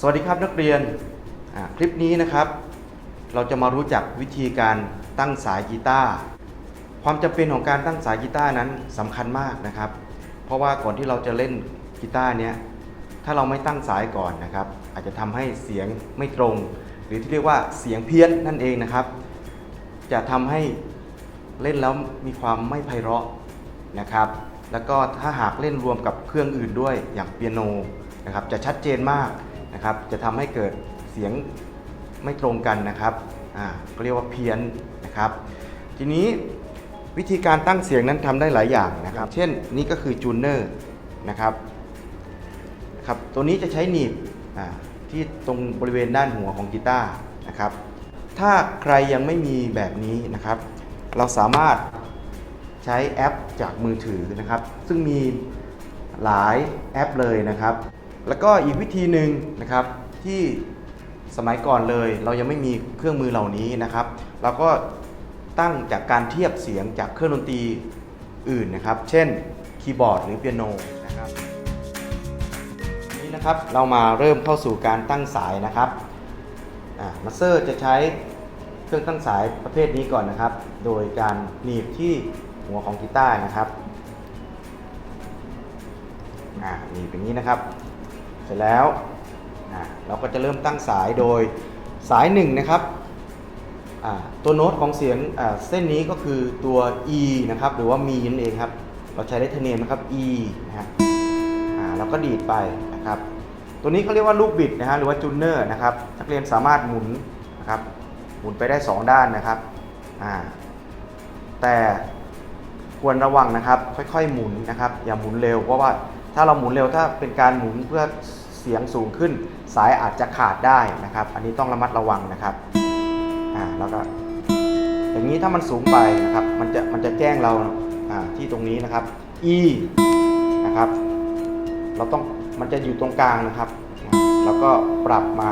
สวัสดีครับนักเรียนคลิปนี้นะครับ เราจะมารู้จักวิธีการตั้งสายกีตาร์ความจำเป็นของการตั้งสายกีตาร์นั้นสำคัญมากนะครับ เพราะว่าก่อนที่เราจะเล่นกีตาร์เนี้ยถ้าเราไม่ตั้งสายก่อนนะครับ อาจจะทำให้เสียงไม่ตรง หรือที่เรียกว่าเสียงเพี้ยนนั่นเองนะครับ จะทำให้เล่นแล้วมีความไม่ไพเราะนะครับ แล้วก็ถ้าหากเล่นรวมกับเครื่องอื่นด้วยอย่างเปียโนนะครับจะชัดเจนมาก นะครับจะทำให้เกิดเสียงไม่ตรงกันนะครับอ่าก็เรียกว่าเพี้ยนนะครับ ทีนี้วิธีการตั้งเสียงนั้นทำได้หลายอย่างนะครับ เช่นนี่ก็คือจูเนอร์นะครับครับตัวนี้จะใช้หนีบอ่าที่ตรงบริเวณด้านหัวของกีตาร์นะครับ ถ้าใครยังไม่มีแบบนี้นะครับ เราสามารถใช้แอปจากมือถือนะครับ ซึ่งมีหลายแอปเลยนะครับ แล้วก็อีกวิธีหนึ่งนะครับที่สมัยก่อนเลยเรายังไม่มีเครื่องมือเหล่านี้นะครับ เราก็ตั้งจากการเทียบเสียงจากเครื่องดนตรีอื่นนะครับ เช่นคีย์บอร์ดหรือเปียโนนะครับนี่นะครับเรามาเริ่มเข้าสู่การตั้งสายนะครับมาสเซอร์จะใช้เครื่องตั้งสายประเภทนี้ก่อนนะครับ โดยการหนีบที่หัวของกีตาร์นะครับอ่าหนีบอย่างนี้นะครับ เสร็จแล้วเราก็จะเริ่มตั้งสายโดยสายหนึ่งนะครับตัวโน้ตของเสียงเส้นนี้ก็คือตัว E นะครับหรือว่ามีนั่นเองครับ เราใช้ได้เทเนียมนะครับ E นะฮะอ่าเราก็ดีดไปนะครับ ตัวนี้เขาเรียกว่าลูกบิดนะฮะหรือว่าจูเนอร์นะครับนักเรียนสามารถหมุนนะครับหมุนไปได้ 2 ด้านนะครับอ่าแต่ควรระวังนะครับค่อยๆหมุนนะครับ อย่าหมุนเร็วเพราะว่า ถ้าเราหมุนเร็วถ้าเป็นการหมุนเพื่อเสียงสูงขึ้น สายอาจจะขาดได้นะครับ อันนี้ต้องระมัดระวังนะครับอ่าแล้วก็อย่างนี้ถ้ามันสูงไปนะครับมันจะมันจะแจ้งเราอ่าที่ตรงนี้นะครับ E นะครับ เราต้องมันจะอยู่ตรงกลางนะครับ แล้วก็ปรับมา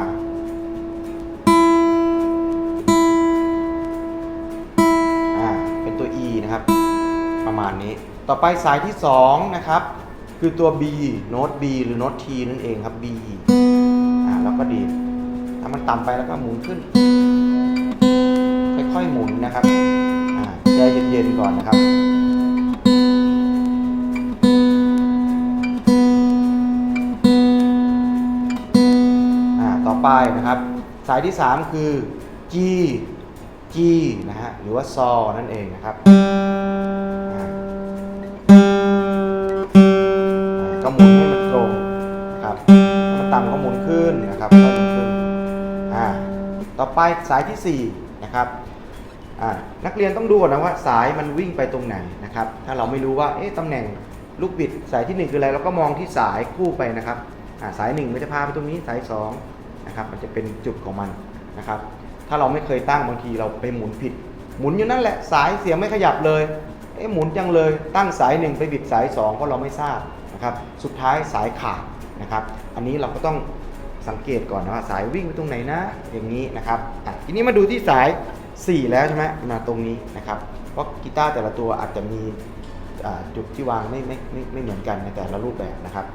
อ่าเป็นตัว E นะครับ ประมาณนี้ต่อไปสายที่ 2 นะครับ คือตัว B โน้ต B หรือโน้ต T นั่นเองครับ B อ่าแล้วก็ดีดถ้ามันต่ำไปแล้วก็หมุนขึ้น ค่อยๆหมุนนะครับอ่าใจเย็นๆก่อนนะครับอ่าต่อไปนะครับ สายที่ 3 คือ G G นะฮะหรือว่าซอนั่นเองนะครับ ให้มันตรงนะครับถ้ามันต่ำก็หมุนขึ้นนะครับค่อยหมุนขึ้นอ่าต่อไปสายที่4นะครับอ่านักเรียนต้องดูก่อนนะว่าสายมันวิ่งไปตรงไหนนะครับ ถ้าเราไม่รู้ว่าเอ๊ะตำแหน่งลูกบิดสายที่ 1 คืออะไรเราก็มองที่สายคู่ไปนะครับอ่าสาย1มันจะพาไปตรงนี้สาย2นะครับมันจะเป็นจุดของมันนะครับ ถ้าเราไม่เคยตั้งบางทีเราไปหมุนผิด หมุนอยู่นั่นแหละสายเสียงไม่ขยับเลยเอ๊ะหมุนจังเลยตั้งสายหนึ่งไปบิดสายสองเพราะเราไม่ทราบ นะครับสุดท้ายสายขาดนะครับอันนี้เราก็ต้องสังเกตก่อนนะว่าสายวิ่งไปตรงไหนนะอย่างนี้นะครับทีนี้มาดูที่สาย 4 แล้วใช่ไหมมาตรงนี้นะครับเพราะกีตาร์แต่ละตัวอาจจะมีจุดที่วางไม่ไม่ไม่ไม่เหมือนกันในแต่ละรูปแบบนะครับ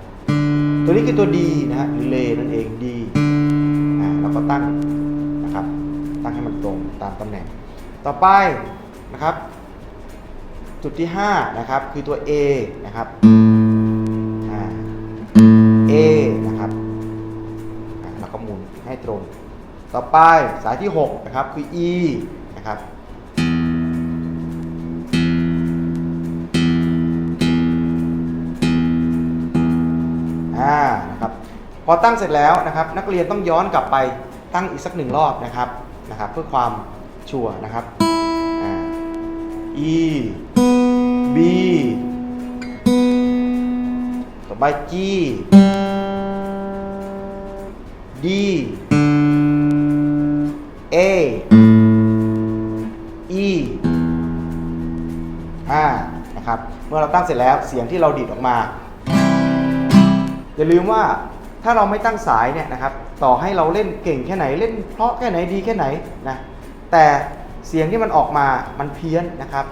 ตัวนี้คือตัว D นะฮะเลนั่นเอง D อ่าเราก็ตั้งนะครับตั้งให้มันตรงตามตำแหน่ง ต่อไปนะครับ จุดที่ 5 นะครับ คือตัว A นะครับ ให้ตรง ต่อไปสายที่ 6 นะครับ คือ E นะครับอ่านะครับพอตั้งเสร็จแล้วนะครับ นักเรียนต้องย้อนกลับไปตั้งอีกสักหนึ่งรอบนะครับนะครับ เพื่อความชัวร์นะครับอ่า E B ต่อไป G D A E อ่านะครับ เมื่อเราตั้งเสร็จแล้วเสียงที่เราดีดออกมา อย่าลืมว่าถ้าเราไม่ตั้งสายเนี่ยนะครับ ต่อให้เราเล่นเก่งแค่ไหน เล่นเพราะแค่ไหนดีแค่ไหนนะ แต่เสียงที่มันออกมา มันเพี้ยนนะครับ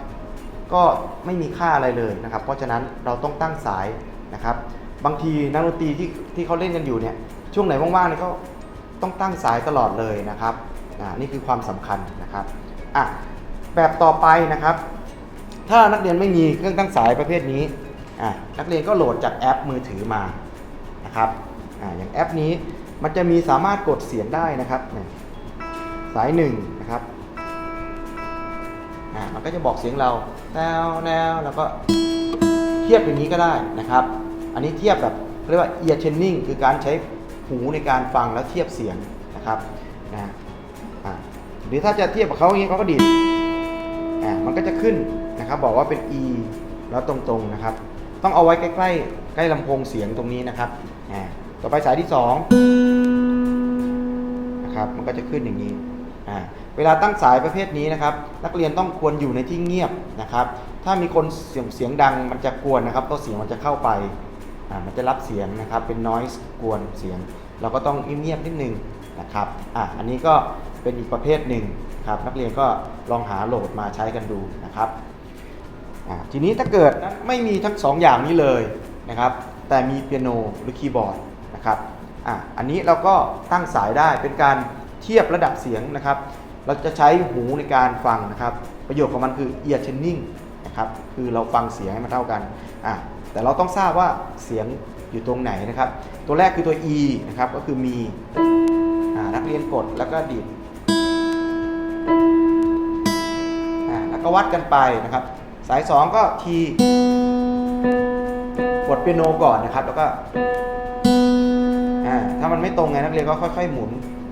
ก็ไม่มีค่าอะไรเลยนะครับ เพราะฉะนั้นเราต้องตั้งสายนะครับ บางทีนักดนตรีที่ที่เขาเล่นกันอยู่เนี่ย ช่วงไหนว่างๆเนี่ยก็ต้องตั้งสายตลอดเลยนะครับอ่านี่คือความสำคัญนะครับอะแบบต่อไปนะครับ ถ้านักเรียนไม่มีเครื่องตั้งสายประเภทนี้อะนักเรียนก็โหลดจากแอปมือถือมานะครับอ่าอย่างแอปนี้มันจะมีสามารถกดเสียงได้นะครับสายหนึ่งนะครับอ่ามันก็จะบอกเสียงเราแนวแนวแล้วก็เทียบอย่างนี้ก็ได้นะครับ อันนี้เทียบแบบเรียกว่า ear training คือการใช้ หูในการฟังแล้วเทียบเสียงนะครับนะอ่าหรือถ้าจะเทียบกับเขาอย่างนี้เขาก็ดีดอ่ามันก็จะขึ้นนะครับ บอกว่าเป็น E แล้วตรงๆนะครับ ต้องเอาไว้ใกล้ๆใกล้ลำโพงเสียงตรงนี้นะครับอ่าต่อไปสายที่2นะครับมันก็จะขึ้นอย่างนี้อ่าเวลาตั้งสายประเภทนี้นะครับ นักเรียนต้องควรอยู่ในที่เงียบนะครับ ถ้ามีคนเสียงเสียงดังมันจะกวนนะครับเพราะเสียงมันจะเข้าไป มันจะรับเสียงนะครับเป็น noise กวนเสียง เราก็ต้องเงียบๆนิดนึงนะครับอ่าอันนี้ก็เป็นอีกประเภทหนึ่งครับนักเรียนก็ลองหาโหลดมาใช้กันดูนะครับอ่าทีนี้ถ้าเกิดไม่มีทั้งสองอย่างนี้เลยนะครับแต่มีเปียโนหรือคีย์บอร์ดนะครับอ่าอันนี้เราก็ตั้งสายได้เป็นการเทียบระดับเสียงนะครับ เราจะใช้หูในการฟังนะครับ ประโยชน์ของมันคือ ear training นะครับคือเราฟังเสียงให้มันเท่ากันอ่าแต่เราต้องทราบว่าเสียงอยู่ตรงไหนนะครับ ตัวแรกคือตัว e นะครับก็คือมีอ่านักเรียนกดแล้วก็ดีดอ่าแล้วก็วัดกันไปนะครับ สาย 2 ก็ t กดเปียโนก่อนนะครับ แล้วก็อ่าถ้ามันไม่ตรงไงนักเรียนก็ค่อย ๆ หมุน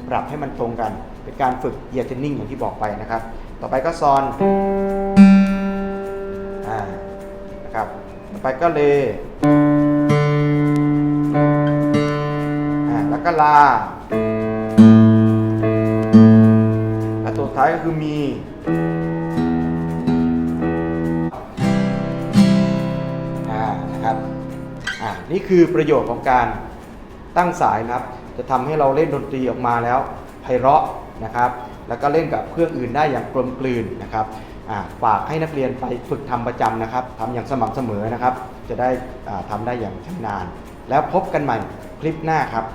ปรับให้มันตรงกัน เป็นการฝึก ear training อย่างที่บอกไปนะครับ ต่อไปก็ซอน อ่านะครับต่อไปก็เลอ่าแล้วก็ลาและตัวท้ายก็คือมีอ่านะครับอ่านี่คือประโยชน์ของการตั้งสายนะครับ จะทำให้เราเล่นดนตรีออกมาแล้วไพเราะนะครับ แล้วก็เล่นกับเครื่องอื่นได้อย่างกลมกลืนนะครับ ฝากให้นักเรียนไปฝึกทำประจำนะครับทำอย่างสม่ำเสมอนะครับ จะได้ทำทำได้อย่างชำนาญ แล้วพบกันใหม่คลิปหน้าครับ